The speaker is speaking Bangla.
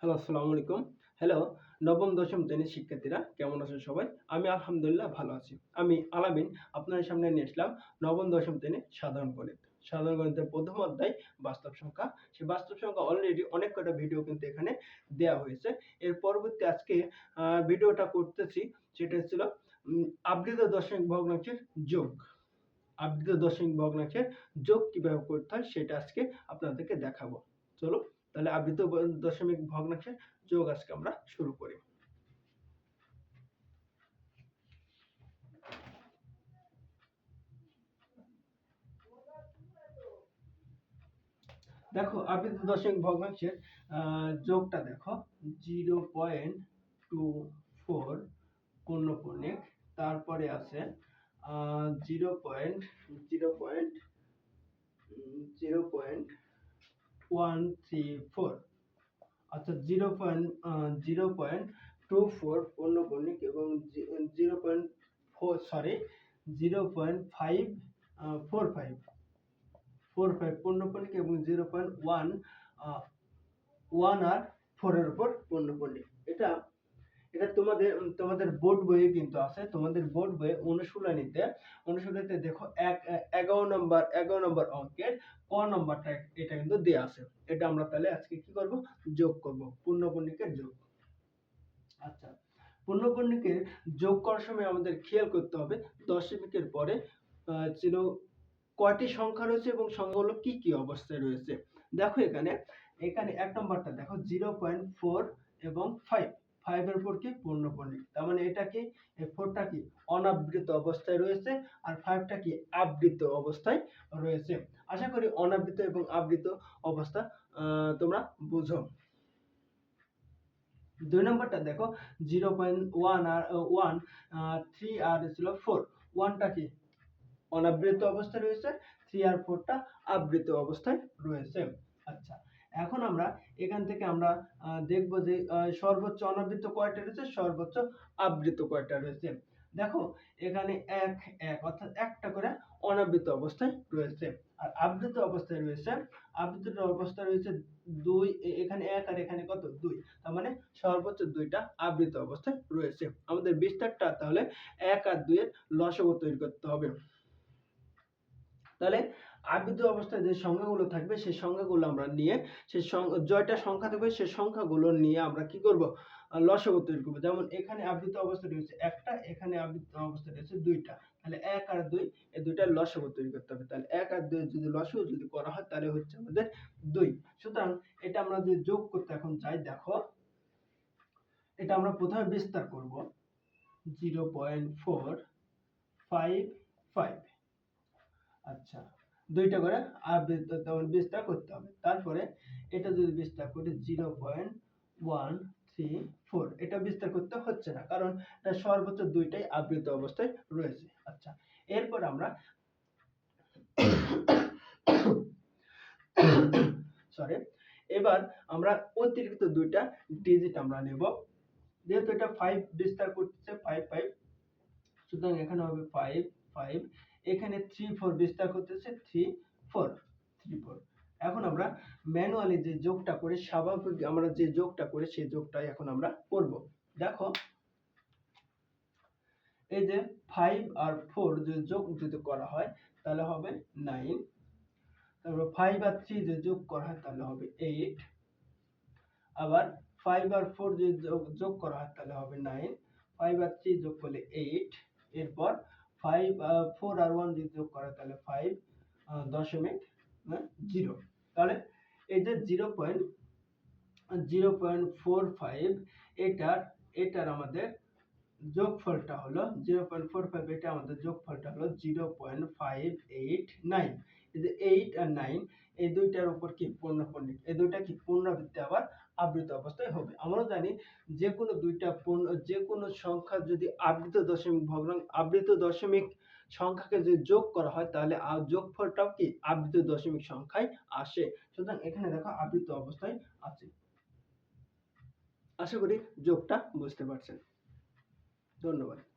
হ্যালো আসসালামু আলাইকুম। হ্যালো নবম, দশম শ্রেণির শিক্ষার্থীরা, কেমন আছেন সবাই? আমি আলহামদুলিল্লাহ ভালো আছি। আমি আলামিন, আপনাদের সামনে নিয়ে আসলাম নবম, দশম শ্রেণির সাধারণ গণিত। সাধারণ গণিতের প্রথম অধ্যায়, বাস্তব সংখ্যা। সেই বাস্তব সংখ্যা অলরেডি অনেক কটা ভিডিও কিন্তু এখানে দেওয়া হয়েছে। এর পরবর্তী আজকে ভিডিওটা করতেছি, সেটা ছিল আবৃত দশমিক ভগ্নাংশের যোগ। আবৃত দশমিক ভগ্নাংশের যোগ কীভাবে করতে হয়, সেটা আজকে আপনাদেরকে দেখাবো। চলো। তাহলে আবৃত দশমিক ভগ্নাংশের যোগ আজকে আমরা শুরু করি। দেখো, আবৃত দশমিক ভগ্নাংশের যোগটা দেখো, জিরো পয়েন্ট টু ফোর পূর্ণপূর্ণিক তারপরে আছে zero point zero point zero point one three four অর্থাৎ zero point zero point two four পূর্ণপূর্ণিক এবং zero point four sorry zero point five four five four five পূর্ণপূর্ণিক এবং জিরো পয়েন্ট ওয়ান ওয়ান আর ফোরের উপর পূর্ণপূর্ণিক এটা এটা তোমাদের তোমাদের বোর্ড বইয়ে কিন্তু আছে। তোমাদের বোর্ড বইয়ে অনুশীলনীতে অনুশীলনীতে দেখো এক, এগারো নম্বর এগারো নম্বর অঙ্কের ক নম্বরটা এটা কিন্তু দেওয়া আছে। এটা আমরা তাহলে আজকে কি করব? যোগ করব পূর্ণপূর্ণিকের যোগ। আচ্ছা পূর্ণপূর্ণিকের যোগ করার সময় আমাদের খেয়াল করতে হবে, দশমিকের পরে ছিল কয়টি সংখ্যা রয়েছে এবং সংখ্যাগুলো কি কি অবস্থায় রয়েছে। দেখো এখানে এখানে এক নম্বরটা দেখো জিরো পয়েন্ট ফোর এবং ফাইভ ফাইভের উপর কি পূর্ণপূর্ণিক তার মানে এটা কি ফোরটা কি অনাবৃত অবস্থায় রয়েছে আর ফাইভটা কি আবৃত অবস্থায় রয়েছে। আশা করি অনাবৃত এবং আবৃত অবস্থা তোমরা বুঝো। দুই নম্বরটা দেখো জিরো পয়েন্ট ওয়ান আর ওয়ান থ্রি আর ছিল ফোর ওয়ানটা কি অনাবৃত অবস্থায় রয়েছে থ্রি আর ফোরটা আবৃত অবস্থায় রয়েছে। আচ্ছা এখন আমরা এখান থেকে আমরা দেখব যে সর্বোচ্চ অনাবৃত কয়টা রয়েছে? সর্বোচ্চ আবৃত কয়টা রয়েছে? দেখো, এখানে এক এক, অর্থাৎ একটা করে অনাবৃত অবস্থায় রয়েছে। আর আবৃত অবস্থায় রয়েছে, আবৃত অবস্থায় রয়েছে দুই এখানে এক আর এখানে কত? দুই। তার মানে সর্বোচ্চ দুইটা আবৃত অবস্থায় রয়েছে। আমাদের বিস্তারটা তাহলে এক আর দুইয়ের লসগু তৈরি করতে হবে। তাহলে আবৃত অবস্থায় যে সংখ্যাগুলো থাকবে সেই সংখ্যাগুলো আমরা নিয়ে সেই জয়টা সংখ্যা থাকবে সেই সংখ্যাগুলো নিয়ে আমরা কি করব? আহ, তৈরি করব। যেমন এখানে আবৃত অবস্থা রয়েছে একটা এখানে আবৃত অবস্থা রয়েছে দুইটা। তাহলে এক আর দুই এই দুইটার লসাগু তৈরি করতে হবে। তাহলে এক আর দুই যদি লসাগু যদি করা হয় তাহলে হচ্ছে আমাদের দুই। সুতরাং এটা আমরা যদি যোগ করতে এখন চাই দেখো এটা আমরা প্রথমে বিস্তার করব। Zero point four five five. আচ্ছা দুইটা করে আবৃত তেমন বিস্তার করতে হবে। তারপরে এটা যদি বিস্তার করি zero point one three four এটা বিস্তার করতে হচ্ছে না, কারণ সর্বোচ্চ দুইটাই আবৃত অবস্থায় রয়েছে। আচ্ছা এরপর আমরা সরি এবার আমরা অতিরিক্ত দুইটা ডিজিট আমরা নেব। যেহেতু এটা ফাইভ বিস্তার করতেছে ফাইভ ফাইভ সুতরাং এখানে হবে ফাইভ ফাইভ এখানে থ্রি ফোর বিস্তার করতেছে থ্রি ফোর থ্রি ফোর এখন আমরা ম্যানুয়ালি যে যোগটা করে, স্বাভাবিক আমরা যে যোগটা করে, সেই যোগটাই এখন আমরা করব। দেখো, এই যে ফাইভ আর ফোর যদি যোগ যদি করা হয়, তাহলে হবে নাইন তারপর ফাইভ আর থ্রি যদি যোগ করা হয়, তাহলে হবে এইট আবার ফাইভ আর ফোর যদি যোগ- করা হয়, তাহলে হবে নাইন ফাইভ আর থ্রি যোগ করলে এইট এরপর ফাইভ ফোর আর ওয়ান যদি যোগ করা তাহলে ফাইভ দশমিক জিরো তাহলে এই যে zero point zero point four five এটার এটার আমাদের যোগফলটা হলো জিরো পয়েন্ট ফোর ফাইভ এটা আমাদের যোগফলটা হলো zero point five eight nine এই যে এইট আর নাইন এই দুইটার উপর কি পূর্ণপণ্ডিত এই দুইটা কি পুনরাবৃত্তি আবার আবৃত অবস্থায় হবে। আমরা জানি যে কোনো দুইটা পূর্ণ যে কোনো সংখ্যা যদি আবৃত দশমিক ভগ্নাংশ, আবৃত দশমিক সংখ্যাকে যদি যোগ করা হয়, তাহলে যোগফলটাও কি? আবৃত দশমিক সংখ্যায় আসে। সুতরাং এখানে দেখো আবৃত অবস্থায় আছে। আশা করি যোগটা বুঝতে পারছেন। ধন্যবাদ।